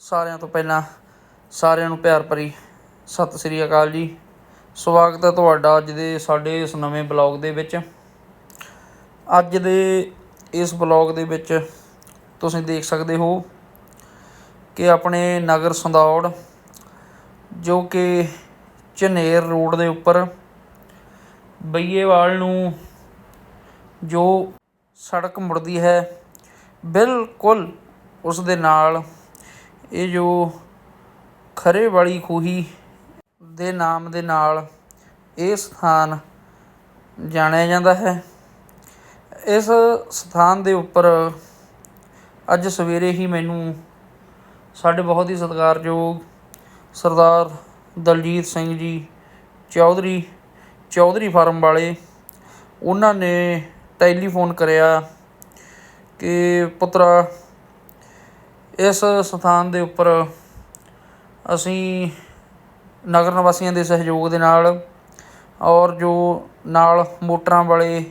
ਸਾਰਿਆਂ ਤੋਂ ਪਹਿਲਾਂ ਸਾਰਿਆਂ ਨੂੰ ਪਿਆਰ ਭਰੀ ਸਤਿ ਸ੍ਰੀ ਅਕਾਲ ਜੀ। ਸਵਾਗਤ ਹੈ ਤੁਹਾਡਾ ਅੱਜ ਦੇ ਸਾਡੇ ਇਸ ਨਵੇਂ ਬਲੌਗ ਦੇ ਵਿੱਚ। ਅੱਜ ਦੇ ਇਸ ਬਲੌਗ ਦੇ ਵਿੱਚ ਤੁਸੀਂ ਦੇਖ ਸਕਦੇ ਹੋ ਕਿ ਆਪਣੇ ਨਗਰ ਸੰਦੌੜ, ਜੋ ਕਿ ਝਨੇਰ ਰੋਡ ਦੇ ਉੱਪਰ ਬਈਏਵਾਲ ਨੂੰ ਜੋ ਸੜਕ ਮੁੜਦੀ ਹੈ, ਬਿਲਕੁਲ ਉਸ ਦੇ ਨਾਲ ਇਹ ਜੋ ਖਰੇ ਵਾਲੀ ਖੂਹੀ ਦੇ ਨਾਮ ਦੇ ਨਾਲ ਇਹ ਸਥਾਨ ਜਾਣਿਆ ਜਾਂਦਾ ਹੈ। ਇਸ ਸਥਾਨ ਦੇ ਉੱਪਰ ਅੱਜ ਸਵੇਰੇ ਹੀ ਮੈਨੂੰ ਸਾਡੇ ਬਹੁਤ ਹੀ ਸਤਿਕਾਰਯੋਗ ਸਰਦਾਰ ਦਲਜੀਤ ਸਿੰਘ ਜੀ ਚੌਧਰੀ ਚੌਧਰੀ ਫਾਰਮ ਵਾਲੇ, ਉਹਨਾਂ ਨੇ ਟੈਲੀਫੋਨ ਕਰਿਆ ਕਿ ਪੁੱਤਰਾ ਇਸ ਸਥਾਨ ਦੇ ਉੱਪਰ ਅਸੀਂ ਨਗਰ ਨਿਵਾਸੀਆਂ ਦੇ ਸਹਿਯੋਗ ਦੇ ਨਾਲ ਔਰ ਜੋ ਨਾਲ ਮੋਟਰਾਂ ਵਾਲੇ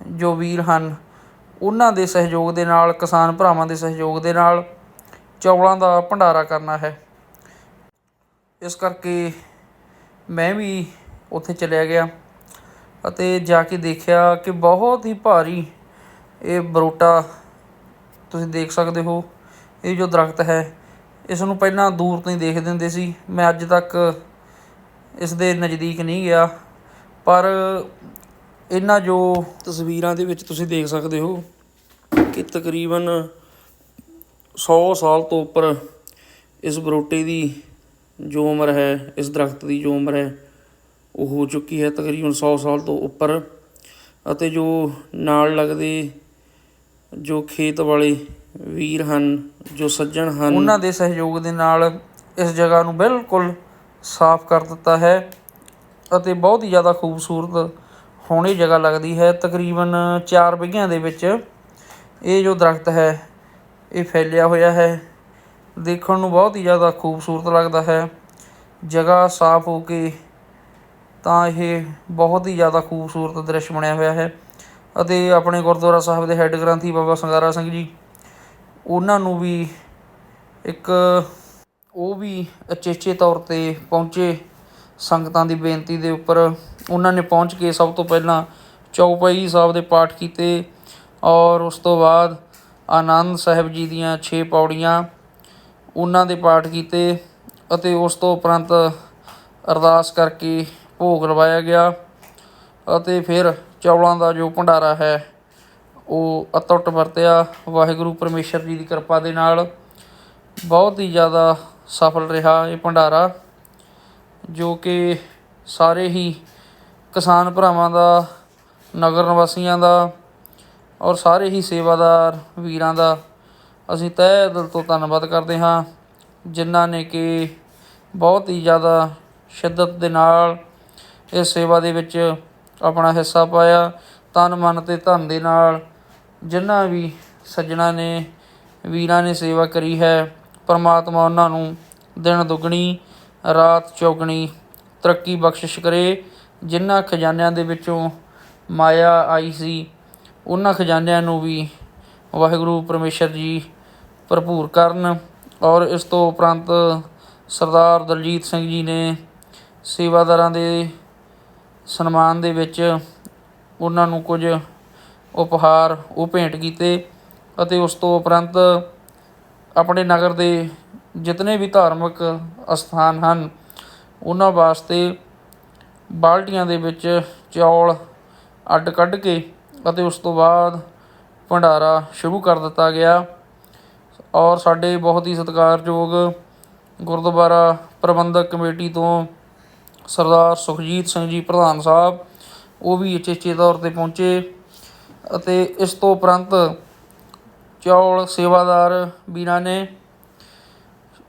ਜੋ ਵੀਰ ਹਨ, ਉਹਨਾਂ ਦੇ ਸਹਿਯੋਗ ਦੇ ਨਾਲ, ਕਿਸਾਨ ਭਰਾਵਾਂ ਦੇ ਸਹਿਯੋਗ ਦੇ ਨਾਲ ਚੌਲਾਂ ਦਾ ਭੰਡਾਰਾ ਕਰਨਾ ਹੈ। ਇਸ ਕਰਕੇ ਮੈਂ ਵੀ ਉੱਥੇ ਚਲਿਆ ਗਿਆ ਅਤੇ ਜਾ ਕੇ ਦੇਖਿਆ ਕਿ ਬਹੁਤ ਹੀ ਭਾਰੀ ਇਹ ਬਰੋਟਾ ਤੁਸੀਂ ਦੇਖ ਸਕਦੇ ਹੋ। ਇਹ ਜੋ ਦਰਖਤ ਹੈ, ਇਸ ਨੂੰ ਪਹਿਲਾਂ ਦੂਰ ਤੋਂ ਹੀ ਦੇਖਦੇ ਹੁੰਦੇ ਸੀ। ਮੈਂ ਅੱਜ ਤੱਕ ਇਸ ਦੇ ਨਜ਼ਦੀਕ ਨਹੀਂ ਗਿਆ, ਪਰ ਇਹਨਾਂ ਜੋ ਤਸਵੀਰਾਂ ਦੇ ਵਿੱਚ ਤੁਸੀਂ ਦੇਖ ਸਕਦੇ ਹੋ ਕਿ ਤਕਰੀਬਨ 100 ਸਾਲ ਤੋਂ ਉੱਪਰ ਇਸ ਬਰੋਟੇ ਦੀ ਜੋ ਉਮਰ ਹੈ, ਇਸ ਦਰਖਤ ਦੀ ਜੋ ਉਮਰ ਹੈ, ਉਹ ਹੋ ਚੁੱਕੀ ਹੈ ਤਕਰੀਬਨ 100 ਸਾਲ ਤੋਂ ਉੱਪਰ। ਅਤੇ ਜੋ ਨਾਲ ਲੱਗਦੇ ਜੋ ਖੇਤ ਵਾਲੇ ਵੀਰ ਹਨ, ਜੋ ਸੱਜਣ ਹਨ। ਉਹਨਾਂ ਦੇ ਸਹਿਯੋਗ ਦੇ ਨਾਲ ਇਸ ਜਗ੍ਹਾ ਨੂੰ ਬਿਲਕੁਲ ਸਾਫ਼ ਕਰ ਦਿੱਤਾ ਹੈ ਅਤੇ ਬਹੁਤ ਹੀ ਜ਼ਿਆਦਾ ਖੂਬਸੂਰਤ ਹੋਣੀ ਜਗ੍ਹਾ ਲੱਗਦੀ ਹੈ। ਤਕਰੀਬਨ 4 ਵਿਗਿਆਂ ਦੇ ਵਿੱਚ ਇਹ ਜੋ ਦਰਖਤ ਹੈ, ਇਹ ਫੈਲਿਆ ਹੋਇਆ ਹੈ। ਦੇਖਣ ਨੂੰ ਬਹੁਤ ਹੀ ਜ਼ਿਆਦਾ ਖੂਬਸੂਰਤ ਲੱਗਦਾ ਹੈ। ਜਗ੍ਹਾ ਸਾਫ਼ ਹੋ ਕੇ ਤਾਂ ਇਹ ਬਹੁਤ ਹੀ ਜ਼ਿਆਦਾ ਖੂਬਸੂਰਤ ਦ੍ਰਿਸ਼ ਬਣਿਆ ਹੋਇਆ ਹੈ। ਅਤੇ ਆਪਣੇ ਗੁਰਦੁਆਰਾ ਸਾਹਿਬ ਦੇ ਹੈੱਡ ਗ੍ਰੰਥੀ ਬਾਬਾ ਸੰਗਾਰਾ ਸਿੰਘ ਜੀ ਉਹਨਾਂ ਨੂੰ ਵੀ ਇੱਕ ਉਹ ਵੀ ਅਚੇਚੇ ਤੌਰ ਤੇ ਪਹੁੰਚੇ ਸੰਗਤਾਂ ਦੀ ਬੇਨਤੀ ਦੇ ਉੱਪਰ। ਉਹਨਾਂ ਨੇ ਪਹੁੰਚ ਕੇ ਸਭ ਤੋਂ ਪਹਿਲਾਂ ਚੌਪਈ ਸਾਹਿਬ ਦੇ ਪਾਠ ਕੀਤੇ ਔਰ ਉਸ ਤੋਂ ਬਾਅਦ ਆਨੰਦ ਸਾਹਿਬ ਜੀ ਦੀਆਂ 6 ਪੌੜੀਆਂ ਉਹਨਾਂ ਦੇ ਪਾਠ ਕੀਤੇ ਅਤੇ ਉਸ ਤੋਂ ਉਪਰੰਤ ਅਰਦਾਸ ਕਰਕੇ ਭੋਗ ਲਵਾਇਆ ਗਿਆ ਅਤੇ ਫਿਰ ਚੌਲਾਂ ਦਾ ਜੋ ਭੰਡਾਰਾ ਹੈ ਉਹ ਅਤੁੱਟ ਵਰਤਿਆ, ਵਾਹਿਗੁਰੂ ਪਰਮੇਸ਼ਰ ਜੀ ਦੀ ਕਿਰਪਾ ਦੇ ਨਾਲ ਬਹੁਤ ਹੀ ਜ਼ਿਆਦਾ ਸਫਲ ਰਿਹਾ ਇਹ ਭੰਡਾਰਾ, ਜੋ ਕਿ ਸਾਰੇ ਹੀ ਕਿਸਾਨ ਭਰਾਵਾਂ ਦਾ, ਨਗਰ ਨਿਵਾਸੀਆਂ ਦਾ ਔਰ ਸਾਰੇ ਹੀ ਸੇਵਾਦਾਰ ਵੀਰਾਂ ਦਾ ਅਸੀਂ ਤਹਿ ਦਿਲ ਤੋਂ ਧੰਨਵਾਦ ਕਰਦੇ ਹਾਂ, ਜਿਨ੍ਹਾਂ ਨੇ ਕਿ ਬਹੁਤ ਹੀ ਜ਼ਿਆਦਾ ਸ਼ਿੱਦਤ ਦੇ ਨਾਲ ਇਸ ਸੇਵਾ ਦੇ ਵਿੱਚ ਆਪਣਾ ਹਿੱਸਾ ਪਾਇਆ, ਤਨ ਮਨ ਤੇ ਧਨ ਦੇ ਨਾਲ ਜਿਨ੍ਹਾਂ ਵੀ ਸੱਜਣਾ ਨੇ, ਵੀਰਾਂ ਨੇ ਸੇਵਾ ਕਰੀ ਹੈ, ਪਰਮਾਤਮਾ ਉਹਨਾਂ ਨੂੰ ਦਿਨ ਦੁੱਗਣੀ, ਰਾਤ ਚੌਗਣੀ ਤਰੱਕੀ ਬਖਸ਼ਿਸ਼ ਕਰੇ। ਜਿਨ੍ਹਾਂ ਖਜ਼ਾਨਿਆਂ ਦੇ ਵਿੱਚੋਂ ਮਾਇਆ ਆਈ ਸੀ, ਉਹਨਾਂ ਖਜ਼ਾਨਿਆਂ ਨੂੰ ਵੀ ਵਾਹਿਗੁਰੂ ਪਰਮੇਸ਼ਰ ਜੀ ਭਰਪੂਰ ਕਰਨ ਔਰ ਇਸ ਤੋਂ ਉਪਰੰਤ ਸਰਦਾਰ ਦਲਜੀਤ ਸਿੰਘ ਜੀ ਨੇ ਸੇਵਾਦਾਰਾਂ ਦੇ ਸਨਮਾਨ ਦੇ ਵਿੱਚ ਉਹਨਾਂ ਨੂੰ ਕੁਝ ਉਪਹਾਰ ਉਹ ਭੇਂਟ ਕੀਤੇ ਅਤੇ ਉਸ ਤੋਂ ਉਪਰੰਤ ਆਪਣੇ ਨਗਰ ਦੇ ਜਿਤਨੇ ਵੀ ਧਾਰਮਿਕ ਅਸਥਾਨ ਹਨ, ਉਹਨਾਂ ਵਾਸਤੇ ਬਾਲਟੀਆਂ ਦੇ ਵਿੱਚ ਚੌਲ ਅੱਡ ਕੱਢ ਕੇ ਅਤੇ ਉਸ ਤੋਂ ਬਾਅਦ ਭੰਡਾਰਾ ਸ਼ੁਰੂ ਕਰ ਦਿੱਤਾ ਗਿਆ ਔਰ ਸਾਡੇ ਬਹੁਤ ਹੀ ਸਤਿਕਾਰਯੋਗ ਗੁਰਦੁਆਰਾ ਪ੍ਰਬੰਧਕ ਕਮੇਟੀ ਤੋਂ ਸਰਦਾਰ ਸੁਖਜੀਤ ਸਿੰਘ ਜੀ ਪ੍ਰਧਾਨ ਸਾਹਿਬ, ਉਹ ਵੀ ਉਚੇਚੇ ਤੌਰ ਤੇ ਪਹੁੰਚੇ। ਅਤੇ ਇਸ ਤੋਂ ਉਪਰੰਤ ਚੌਲ ਸੇਵਾਦਾਰ ਵੀਰਾਂ ਨੇ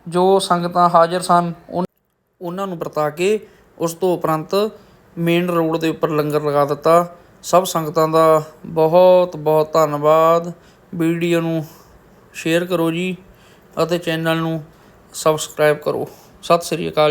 ਜੋ ਸੰਗਤਾਂ ਹਾਜ਼ਰ ਸਨ ਉਹਨਾਂ ਨੂੰ ਵਰਤਾ ਕੇ ਉਸ ਤੋਂ ਉਪਰੰਤ ਮੇਨ ਰੋਡ ਦੇ ਉੱਪਰ ਲੰਗਰ ਲਗਾ ਦਿੱਤਾ। ਸਭ ਸੰਗਤਾਂ ਦਾ ਬਹੁਤ ਬਹੁਤ ਧੰਨਵਾਦ। ਵੀਡੀਓ ਨੂੰ ਸ਼ੇਅਰ ਕਰੋ ਜੀ ਅਤੇ ਚੈਨਲ ਨੂੰ ਸਬਸਕ੍ਰਾਈਬ ਕਰੋ। ਸਤਿ ਸ੍ਰੀ ਅਕਾਲ।